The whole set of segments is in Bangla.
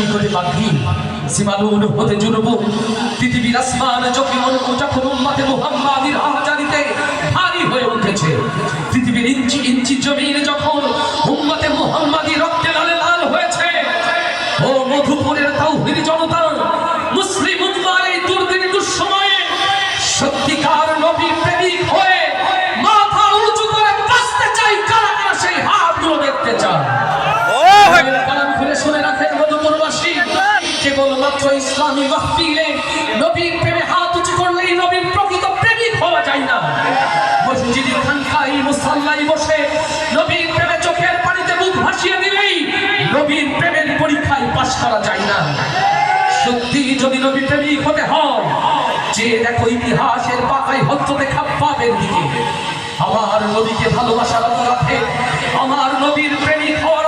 শুরু করে মাগরিব সীমানুল হতে জুড়ব পৃথিবীর আসমান চোখে মনকুটা খুব মাঠে মোহাম্মাদির আহাজারিতে ভারী হয়ে উঠেছে। পৃথিবীর ইঞ্চি ইঞ্চি জমিন যখন উম্মাতে মোহাম্মদ কেবলমাত্র ইসলামী মাহফিলে নবীর প্রেমে হাত উঁচু করলেই নবীর প্রকৃত প্রেমিক হওয়া যায় না। মসজিদের খানকাই মুসাল্লাই বসে নবীর প্রেমে চোখের পানিতে মুখ ভাসিয়ে দিলেই নবীর প্রেমের পরীক্ষায় পাশ করা যায় না। সত্যি যদি নবী প্রেমিক হতে হয়, যে দেখো ইতিহাসের পাতায় হত্যতে খাপ্পাবের দিকে। আমার নবীকে ভালোবাসার অপরাধে আমার নবীর প্রেমিক হওয়ার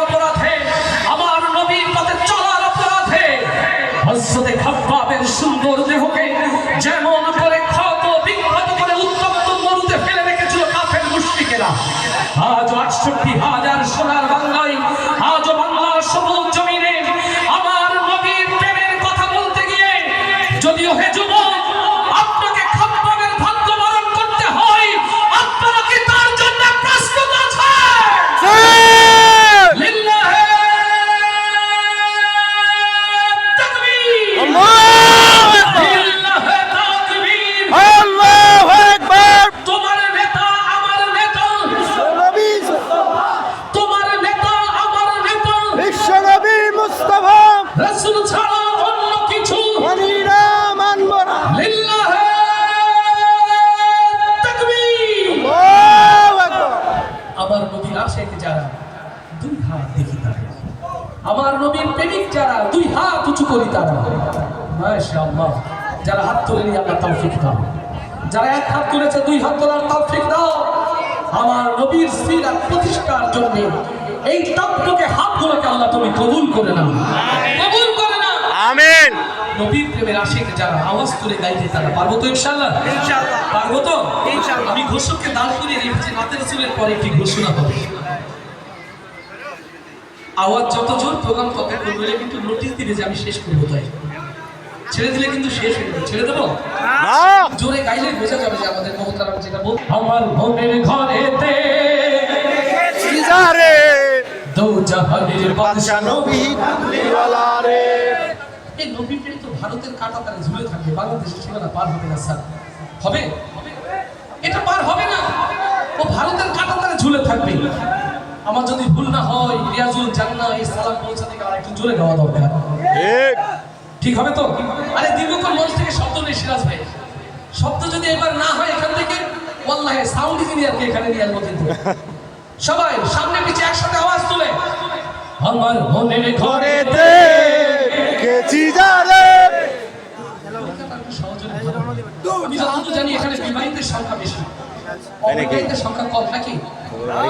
হস্যতে খাপ্পাবের সুন্দর দেহকে যেমন করে ক্ষত করে উত্তপ্ত মরুতে ফেলে রেখেছিল কাফের আজ আটষট্টি হাজার সোনার বাংলায়, আজ জমিনে আমার নবীর প্রেমের কথা বলতে গিয়ে, যদিও হে যুবক তৌফিক দাও যারা এক হাত তুলেছে দুই হাত তোলার তৌফিক দাও আমার নবীর সিরাত প্রতিষ্ঠার জন্য এই টকটকে হাতগুলোকে আল্লাহ তুমি কবুল করে নাও। কবুল করে নাও। আমিন। নবীর প্রেমের আশেক যারা আওয়াজ তুলে গাইতে তারা পারব তো ইনশাল্লাহ ইনশাআল্লাহ। পারব তো? ইনশাআল্লাহ। আমি ঘোষককে দাঁড় করিয়ে রেখেছি নাতের রসুলের পরে একটি ঘোষণা হবে? আওয়াজ যত জোর প্রোগ্রাম তত করবে কিন্তু নোটিশ দিবে যে আমি শেষ করব তাই। ছেড়ে দিলে কিন্তু শেষ হয়ে যাবে। ছেড়ে দেবো? জোরে গাইলে বোঝা যাবে যে আমাদের মমতারাম যেটা বল আমার ঘরেতে সিজারে। দৌ জাহানের বাদশা নবী কামলিওয়ালা রে এই তো ভারতের কাটা তারা ঝুলে থাকবে বাংলাদেশের সীমানা পার হবে না স্যার। হবে? এটা পার হবে না। ও ভারতের কাটা তারা ঝুলে থাকবে। আমার যদি ভুল না হয় রিয়াজুল জান্না এই সালাম পৌঁছাতে গেলে একটু জোরে গাওয়া দরকার। ঠিক। ঠিক হবে তো? আরে দীর্ঘক্ষণ মঞ্চ থেকে শব্দ নেই সিরাজ ভাই। শব্দ যদি এবার না হয় এখান থেকে ওয়াল্লাহে সাউন্ড ইঞ্জিনিয়ারকে এখানে নিয়ে আসব কিন্তু। সবাই সামনে পিছে একসাথে আওয়াজ তুলে। আমার মনের ঘরেতে গেছি যারে আমি যতদূর জানি এখানে বিবাহিতের সংখ্যা বেশি। সংখ্যা কম নাকি?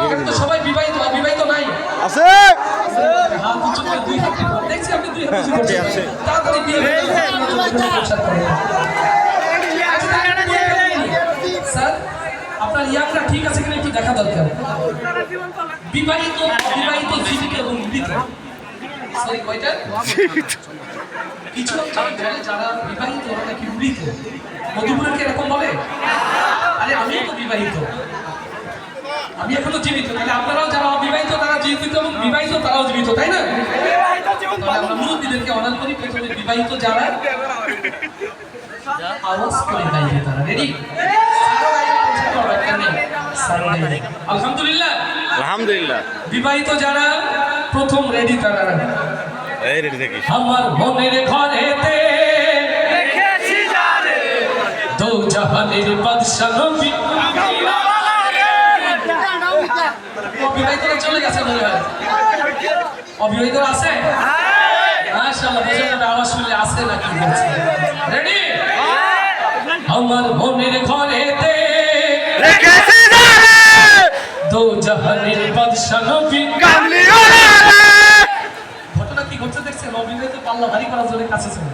এখানে তো সবাই বিবাহিত অবিবাহিত নাই। আছে? করে দুই দেখছি আপনি দুই হাত। তাড়াতাড়ি বিয়ে। স্যার আপনার ইয়াকটা ঠিক আছে কিনা একটু দেখা দরকার। বিবাহিত অবিবাহিত জীবিত এবং মৃত। সরি কয়টা? কিছু যারা বিবাহিত ওরা নাকি মৃত। মধুপুরকে এরকম বলে আরে আমিও তো বিবাহিত। আমি এখনও জীবিত তাহলে আপনারাও যারা অবিবাহিত তারা জীবিত এবং বিবাহিত তারাও জীবিত তাই না? আমরা মুরব্বীদেরকে করি বিবাহিত যারা আওয়াজ করে গাইবে তারা রেডি আলহামদুলিল্লাহ। আলহামদুলিল্লাহ। বিবাহিত যারা প্রথম রেডি তারা। এই রেডি থাকিস আমার মনের ঘরেতে অবিবাহিতরা চলে গেছে মনে হয়। অবিবাহিতরা আছে? মাশাআল্লাহ বোঝা যাবে আওয়াজ শুনলে আছে না বলছে রেডি আমার মনের ঘরেতে রেখেছি যারে দো জাহানের বাদশা নবী। কামলিওয়ালা ঘটনা কি ঘটছে দেখছেন? অবিবাহিত পাল্লা ভারী করার জন্য কাছে চলে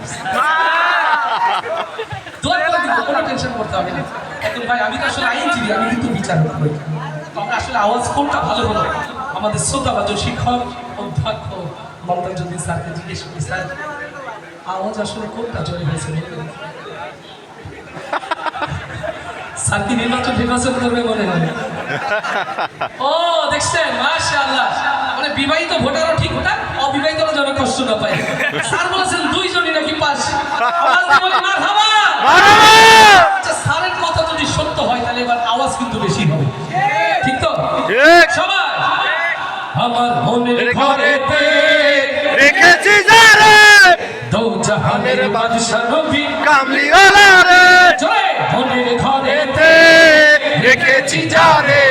দোয়া করে দিব, কোনো টেনশন করতে হবে না। এখন ভাই আমি তো আসলে আইনজীবী আমি কিন্তু বিচারক করি আসলে আওয়াজ কোনটা ভালো আমাদের শ্রোতাবাজ শিক্ষক, অধ্যক্ষ মমতাজুদ্দিন স্যারকে জিজ্ঞেস করি, স্যার, আওয়াজ আসলে কোনটা চলে গেছে স্যার কি নির্বাচন নির্বাচন করবে মনে হয় ও, দেখছেন, মাশাআল্লাহ। মানে বিবাহিত ভোটারও ঠিক ভোটার অবিবাহিতরা যেন কষ্ট না পায়। স্যার বলেছেন দুইজনই নাকি পাস আওয়াজ দিয়ে মারহাবা! আচ্ছা জাহানের বাদশা নবী কামলিওয়ালা রে। জয় মনের ঘরেতে তে রেখেছি যারে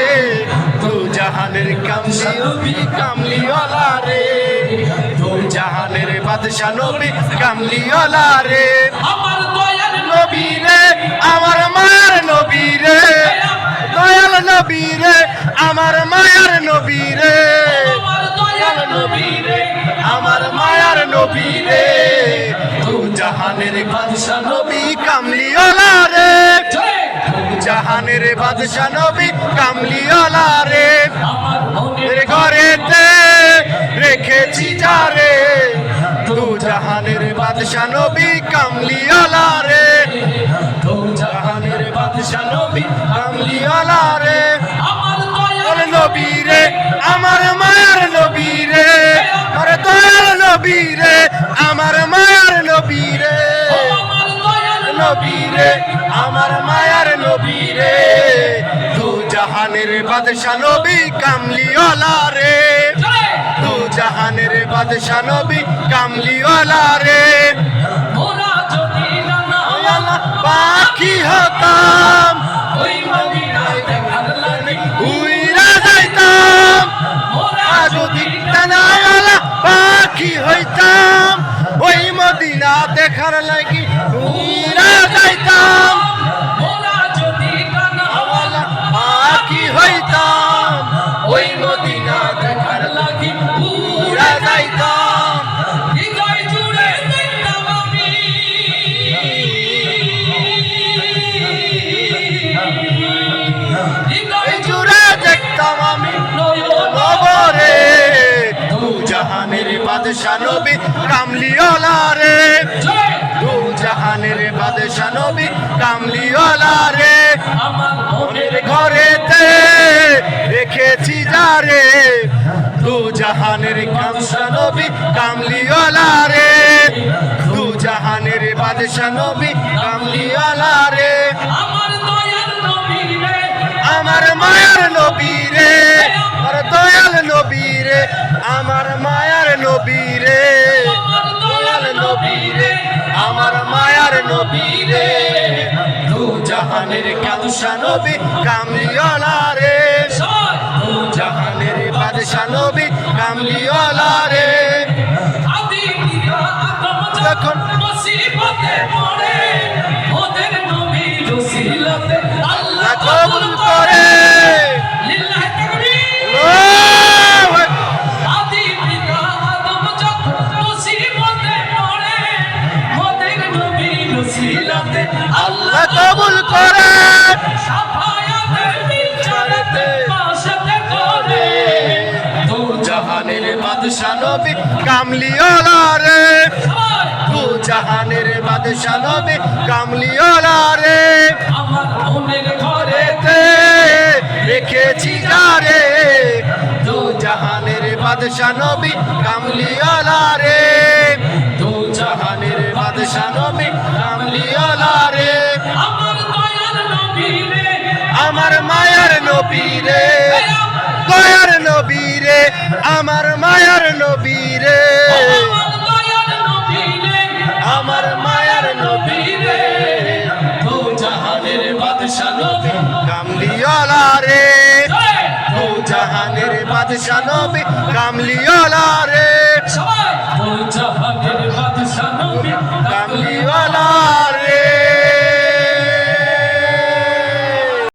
দু জাহানের কামলি নবী কামলিওয়ালা রে। দু জাহানের বাদশা নবী কামলিওয়ালা রে। আমার দয়াল নবী রে আমার মায়ের নবী রে। দয়াল নবী রে আমার মায়ের নবী রে। দয়াল আমার মায়ার নবী রে। দু জাহানের বাদশা নবী কামলিওলা রে। জাহানের বাদশা নবী কামলিওলা রে। আমার নবী রে আমার মায়ার নবী রে নবী রে আমার মায়ার নবী রে দু জাহানের বাদশা নবী কামলিওয়ালা রে। দু জাহানের বাদশা নবী কামলিওয়ালা রে। বাদশা নবী কামলিওয়ালা রে। দু জাহানের বাদশা নবী কামলিওয়ালা রে। আমার মনের ঘরেতে রেখেছি যারে দু জাহানের কামসা নবী কামলিওয়ালা রে। দু জাহানের বাদশা নবী কামলিওয়ালা রে। আমার দয়াল নবী রে। আমার মায়ার নবী রে। আর দয়াল নবী রে আমার মায়ার নবীরে। দয়াল নবীরে আমার মায়ার নবীরে। দু জাহানের কাদুসা নবী কামলিওয়ালা রে দু জাহানের বাদশা নবী কামলিওয়ালা রে জাহানের বাদশা নবী কামলিওয়ালা রে। দু জাহানের বাদশা নবী কামলিওয়ালা রে। আমার মনের ঘরে তে রেখেছি যারে। জাহানের বাদশা নবী কামলিওয়ালা রে। আমার মায়ার নবী রে। আমার মায়ার নবী রে। দু জাহানের বাদশা নবী। কামলিওয়ালা রে। দু জাহানের বাদশা নবী কামলিওয়ালা রে। সবাই।